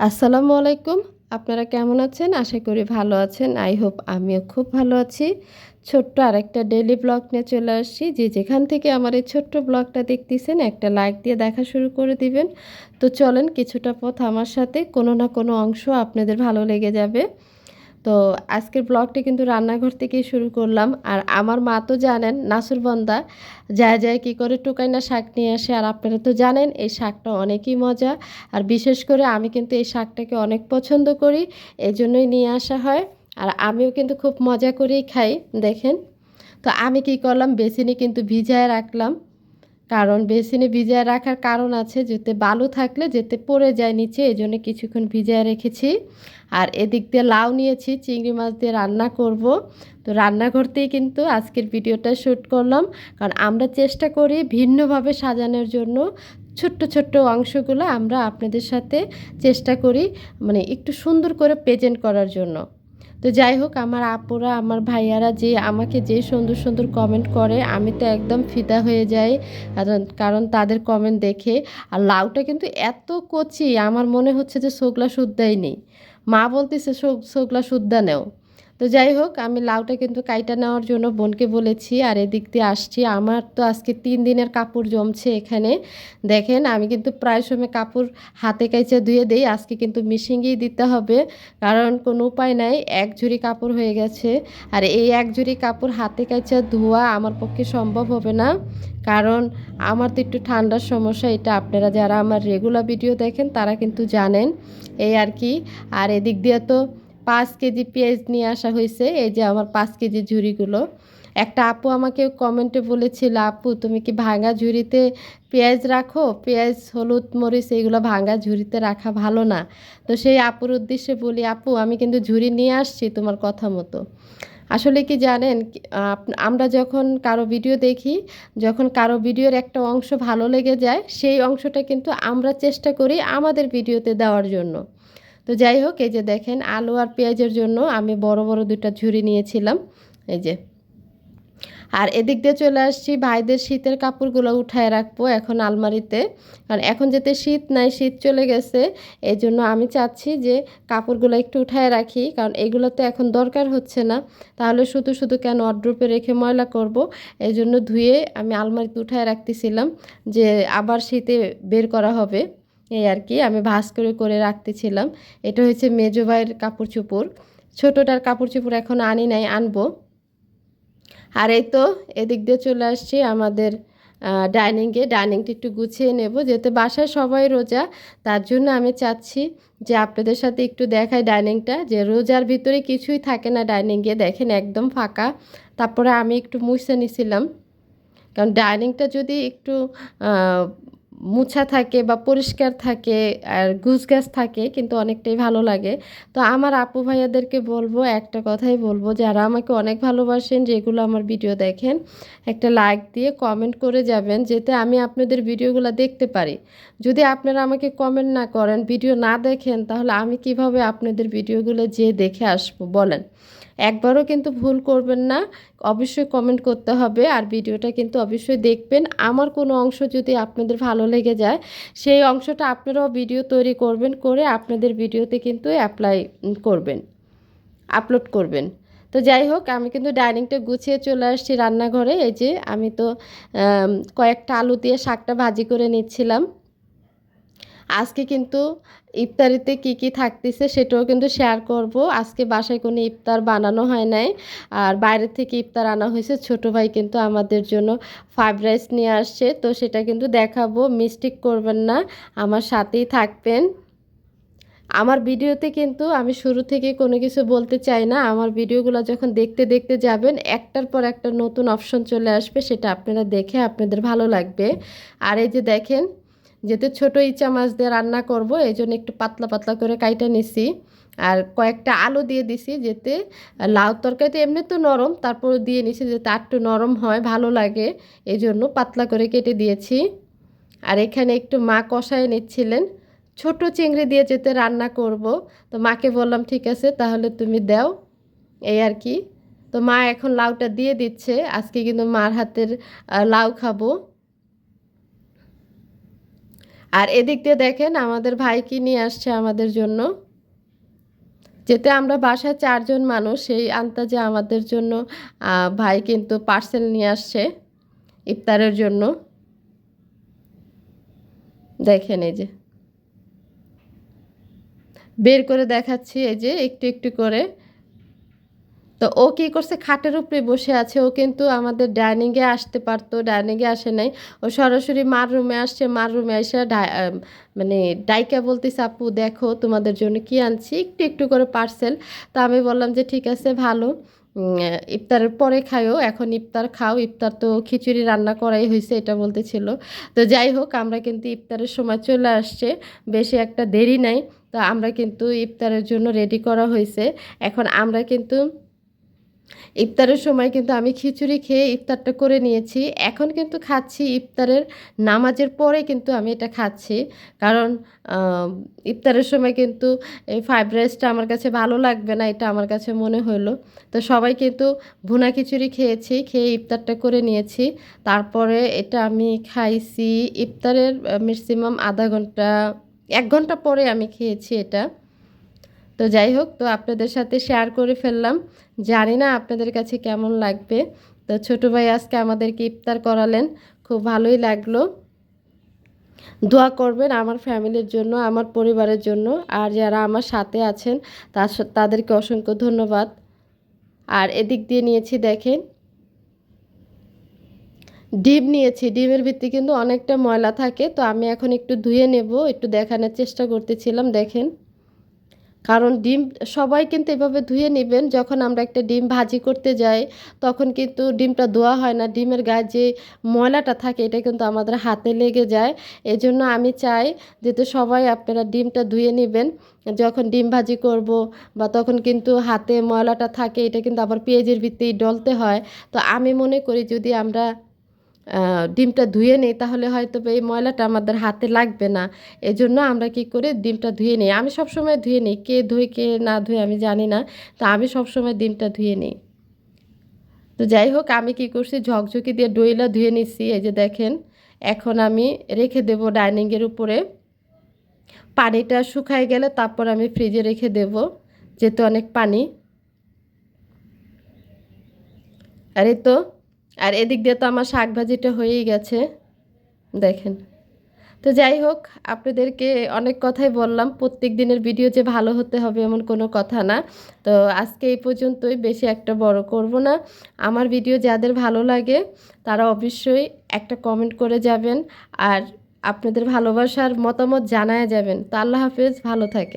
আসসালামু আলাইকুম। আপনারা কেমন আছেন? আশা করি ভালো আছেন। আই হোপ আমিও খুব ভালো আছি। ছোট্ট আরেকটা ডেলি ব্লগ নিয়ে চলে আসছি। যে যেখান থেকে আমার এই ছোট্ট ব্লগটা দেখতেছেন, একটা লাইক দিয়ে দেখা শুরু করে দিবেন। তো চলেন কিছুটা পথ আমার সাথে। কোনো না কোনো অংশ আপনাদের ভালো লেগে যাবে। তো আজকের ব্লগটি কিন্তু রান্নাঘর থেকেই শুরু করলাম। আর আমার মা তো জানেন নাসুরবন্দা যায় যায় কী করে টুকাই না শাক নিয়ে আসে। আর আপনারা তো জানেন, এই শাকটা অনেকই মজা। আর বিশেষ করে আমি কিন্তু এই শাকটাকে অনেক পছন্দ করি এই জন্যই নিয়ে আসা হয়। আর আমিও কিন্তু খুব মজা করেই খাই, দেখেন। তো আমি কি করলাম, বেসিনে কিন্তু ভিজায় রাখলাম। কারণ বেসিনে ভিজায় রাখার কারণ আছে যাতে বালু থাকলে যেতে পড়ে যায় নিচে এই জন্য কিছুক্ষণ ভিজায় রেখেছি। আর এদিক দিয়ে লাউ নিয়েছি, চিংড়ি মাছ দিয়ে রান্না করব। তো রান্না করতেই কিন্তু আজকের ভিডিওটা শ্যুট করলাম। কারণ আমরা চেষ্টা করি ভিন্নভাবে সাজানোর জন্য ছোট্ট ছোট্ট অংশগুলো আমরা আপনাদের সাথে চেষ্টা করি মানে একটু সুন্দর করে প্রেজেন্ট করার জন্য। তো যাই হোক, আমার আপুরা, আমার ভাইয়ারা যে আমাকে যে সুন্দর সুন্দর কমেন্ট করে, আমি তো একদম ফিদা হয়ে যাই। কারণ তাদের কমেন্ট দেখে। আর লাউটা কিন্তু এত কচি, আমার মনে হচ্ছে যে সোগলা শুদ্ধাই নেই। মা বলতেছে সোগলা শুদ্ধা নেও। তো যাই হোক, আমি লাউটা কিন্তু কাইটা নেওয়ার জন্য বোনকে বলেছি, আর এদিক দিয়ে আসছি। আমার তো আজকে তিন দিনের কাপড় জমছে এখানে। দেখেন, আমি কিন্তু প্রায় সময় কাপড় হাতে কাইচা ধুয়ে দিই, আজকে কিন্তু মিশিংয়েই দিতে হবে, কারণ কোনো উপায় নাই, এক ঝুড়ি কাপড় হয়ে গেছে। আর এই এক ঝুড়ি কাপড় হাতে কাইচা ধোয়া আমার পক্ষে সম্ভব হবে না, কারণ আমার তো একটু ঠান্ডার সমস্যা, এটা আপনারা যারা আমার রেগুলার ভিডিও দেখেন, তারা কিন্তু জানেন, এই আর কি। আর এদিক দিয়ে তো পাঁচ কেজি পেঁয়াজ নিয়ে আসা হয়েছে, এই যে আমার পাঁচ কেজি ঝুড়িগুলো। একটা আপু আমাকে কমেন্টে বলেছিল, আপু, তুমি কি ভাঙা ঝুড়িতে পেঁয়াজ রাখো? পেঁয়াজ, হলুদ, মরিচ এইগুলো ভাঙা ঝুড়িতে রাখা ভালো না। তো সেই আপুর উদ্দেশ্যে বলি, আপু, আমি কিন্তু ঝুড়ি নিয়ে আসছি তোমার কথা মতো। আসলে কি জানেন আমরা যখন কারও ভিডিও দেখি, যখন কারও ভিডিওর একটা অংশ ভালো লেগে যায়, সেই অংশটা কিন্তু আমরা চেষ্টা করি আমাদের ভিডিওতে দেওয়ার জন্য। তো যাই হোক, এই যে দেখেন আলু আর পেঁয়াজের জন্য আমি বড় বড় দুটা ঝুড়ি নিয়েছিলাম। এই যে। আর এদিক দিয়ে চলে আসছি, ভাইদের শীতের কাপড়গুলো উঠায় রাখব এখন আলমারিতে। কারণ এখন যেতে শীত নাই, শীত চলে গেছে। এই জন্য আমি চাচ্ছি যে কাপড়গুলো একটু উঠায় রাখি, কারণ এগুলো তো এখন দরকার হচ্ছে না। তাহলে শুধু শুধু কেন অড্রপে রেখে ময়লা করব? এই জন্য ধুয়ে আমি আলমারিতে উঠায় রাখতেছিলাম যে আবার শীতে বের করা হবে। এই আর কি, আমি ভাস করে করে রাখতেছিলাম। এটা হচ্ছে মেজো ভাইয়ের কাপড় চোপড়। ছোটোটার কাপড় চোপড় এখন আনি নাই, আনব। আর এই তো, এদিক দিয়ে চলে আসছি আমাদের ডাইনিংয়ে ডাইনিংটা একটু গুছিয়ে নেব, যেহেতু বাসায় সবাই রোজা, তার জন্য আমি চাচ্ছি যে আপনাদের সাথে একটু দেখাই ডাইনিংটা যে রোজার ভিতরে কিছুই থাকে না ডাইনিংয়ে দেখেন একদম ফাঁকা। তারপরে আমি একটু মুছে নিছিলাম। কারণ ডাইনিংটা যদি একটু মুছা থাকে বা পরিষ্কার থাকে আর গুছগাছ থাকে, কিন্তু অনেকটাই ভালো লাগে। তো আমার আপু ভাইয়াদেরকে বলব, একটা কথাই বলব, যারা আমাকে অনেক ভালোবাসেন, যেগুলো আমার ভিডিও দেখেন, একটা লাইক দিয়ে কমেন্ট করে যাবেন, যাতে আমি আপনাদের ভিডিওগুলো দেখতে পারি। যদি আপনারা আমাকে কমেন্ট না করেন, ভিডিও না দেখেন, তাহলে আমি কীভাবে আপনাদের ভিডিওগুলো যে দেখে আসব, বলেন। একবারও কিন্তু ভুল করবেন না। অবশ্যই কমেন্ট করতে হবে আর ভিডিওটা কিন্তু অবশ্যই দেখবেন। আমার কোনো অংশ যদি আপনাদের ভালো লেগে যায়, সেই অংশটা আপনারাও ভিডিও তৈরি করবেন, করে আপনাদের ভিডিওতে কিন্তু অ্যাপ্লাই করবেন আপলোড করবেন। তো যাই হোক, আমি কিন্তু ডাইনিংটা গুছিয়ে চলে আসছি রান্নাঘরে। এই যে আমি তো কয়েকটা আলু দিয়ে শাকটা ভাজি করে নিচ্ছিলাম। আজকে কিন্তু ইফতারিতে কি কি থাকতেছে সেটাও কিন্তু শেয়ার করব। আজকে বাসায় কোনো ইফতার বানানো হয় নাই। আর বাইরে থেকে ইফতার আনা হয়েছে। ছোট ভাই কিন্তু আমাদের জন্য ফ্রাইড রাইস নিয়ে আসছে। তো সেটা কিন্তু দেখাবো। মিস্টেক করবেন না। আমার সাথেই থাকবেন। আমার ভিডিওতে কিন্তু আমি শুরু থেকে কোনো কিছু বলতে চাই না। আমার ভিডিওগুলো যখন দেখতে দেখতে যাবেন, একটার পর একটা নতুন অপশন চলে আসবে। সেটা আপনারা দেখে আপনাদের ভালো লাগবে। আর এই যে দেখেন যেতে ছোটো ইচা মাছ দিয়ে রান্না করব, এই জন্য একটু পাতলা পাতলা করে কাইটা নিছি। আর কয়েকটা আলু দিয়ে দিছি যেতে লাউ তরকারিতে এমনি তো নরম, তারপর দিয়ে নিছি যাতে একটু নরম হয়, ভালো লাগে। এই জন্য পাতলা করে কেটে দিয়েছি। আর এখানে একটু মা কষায় নিচ্ছিলেন। ছোট চিংড়ি দিয়ে যেতে রান্না করব। তো মাকে বললাম, ঠিক আছে, তাহলে তুমি দাও। এই আর কি। তো মা এখন লাউটা দিয়ে দিচ্ছে। আজকে কিন্তু মার হাতের লাউ খাব। আর এদিক দিয়ে দেখেন আমাদের ভাই কি নিয়ে আসছে আমাদের জন্য। যেতে আমরা বাসায় চারজন মানুষ, সেই আন্তাজে আমাদের জন্য ভাই কিন্তু পার্সেল নিয়ে আসছে ইফতারের জন্য। দেখেন এই যে। বের করে দেখাচ্ছি এই যে একটু একটু করে। তো ও কী করছে? খাটের উপরে বসে আছে। ও কিন্তু আমাদের ডাইনিংয়ে আসতে পারতো, ডাইনিংয়ে আসে নাই। ও সরাসরি মার রুমে আসছে। মার রুমে এসে মানে ডাইকা বলতেছে, আপু, দেখো, তোমাদের জন্য কি আনছি? একটু একটু করে পার্সেল। তা আমি বললাম যে, ঠিক আছে, ভালো। ইফতারের পরে খাইও। এখন ইফতার খাও। ইফতার তো খিচুড়ি রান্না করাই হয়েছে, এটা বলতেছিল। তো যাই হোক, আমরা কিন্তু ইফতারের সময় চলে আসছে। বেশি একটা দেরি নাই। তো আমরা কিন্তু ইফতারের জন্য রেডি করা হয়েছে। এখন আমরা কিন্তু ইফতারের সময় কিন্তু আমি খিচুড়ি খেয়ে ইফতারটা করে নিয়েছি। এখন কিন্তু খাচ্ছি ইফতারের নামাজের পরে কিন্তু আমি এটা খাচ্ছি। কারণ ইফতারের সময় কিন্তু এই ফ্রাইড রাইসটা আমার কাছে ভালো লাগবে না, এটা আমার কাছে মনে হলো। তো সবাই কিন্তু ভুনা খিচুড়ি খেয়েছি, খেয়ে ইফতারটা করে নিয়েছি। তারপরে এটা আমি খাইছি ইফতারের ম্যাক্সিমাম আধা ঘণ্টা, এক ঘণ্টা পরে আমি খেয়েছি এটা। তো যাই হোক, তো আপনাদের সাথে শেয়ার করে ফেললাম। জানি না আপনাদের কাছে কেমন লাগবে। তো ছোটো ভাই আজকে আমাদেরকে ইফতার করালেন, খুব ভালোই লাগল। দোয়া করবেন আমার ফ্যামিলির জন্য, আমার পরিবারের জন্য, আর যারা আমার সাথে আছেন তাদেরকে অসংখ্য ধন্যবাদ। আর এদিক দিয়ে নিয়েছি, দেখেন। ডিম নিয়েছি, ডিমের ভিত্তি কিন্তু অনেকটা ময়লা থাকে, তো আমি এখন একটু ধুয়ে নেব, একটু দেখানোর চেষ্টা করতেছিলাম, দেখেন। কারণ ডিম সবাই কিন্তু এভাবে ধুয়ে নেবেন, যখন আমরা একটা ডিম ভাজি করতে যাই, তখন কিন্তু ডিমটা ধোয়া হয় না। ডিমের গায়ে যে ময়লাটা থাকে, এটা কিন্তু আমাদের হাতে লেগে যায়। এজন্য আমি চাই যাতে সবাই আপনারা ডিমটা ধুয়ে নেবেন, যখন ডিম ভাজি করব বা তখন কিন্তু হাতে ময়লাটা থাকে, এটা কিন্তু আবার পেঁয়াজের ভিত্তিই ডলতে হয়। তো আমি মনে করি যদি আমরা ডিমটা ধুয়ে নিই, তাহলে হয়তো এই ময়লাটা আমাদের হাতে লাগবে না। এজন্য আমরা কি করি ডিমটা ধুয়ে নিই? আমি সবসময় ধুয়ে নিই, কে ধুয়ে, কে না ধুয়ে আমি জানি না, তো আমি সবসময় ডিমটা ধুয়ে নিই। তো যাই হোক, আমি কি করছি, ঝকঝকি দিয়ে ডইলা ধুয়ে নিচ্ছি। এই যে দেখেন, এখন আমি রেখে দেব ডাইনিংয়ের উপরে। পানিটা শুকায় গেলে তারপর আমি ফ্রিজে রেখে দেব, যেহেতু অনেক পানি। আর তো আর এদিক দিয়ে তো আমার শাক ভাজিটা হয়েই গেছে। দেখেন। তো যাই হোক, আপনাদেরকে অনেক কথাই বললাম। প্রত্যেক দিনের ভিডিও যে ভালো হতে হবে এমন কোনো কথা না। তো আজকে এই পর্যন্তই, বেশি একটা বড় করব না। আমার ভিডিও যাদের ভালো লাগে, তারা অবশ্যই একটা কমেন্ট করে যাবেন। আর আপনাদের ভালোবাসার মতামত জানায় যাবেন। তো আল্লাহ হাফেজ, ভালো থাকে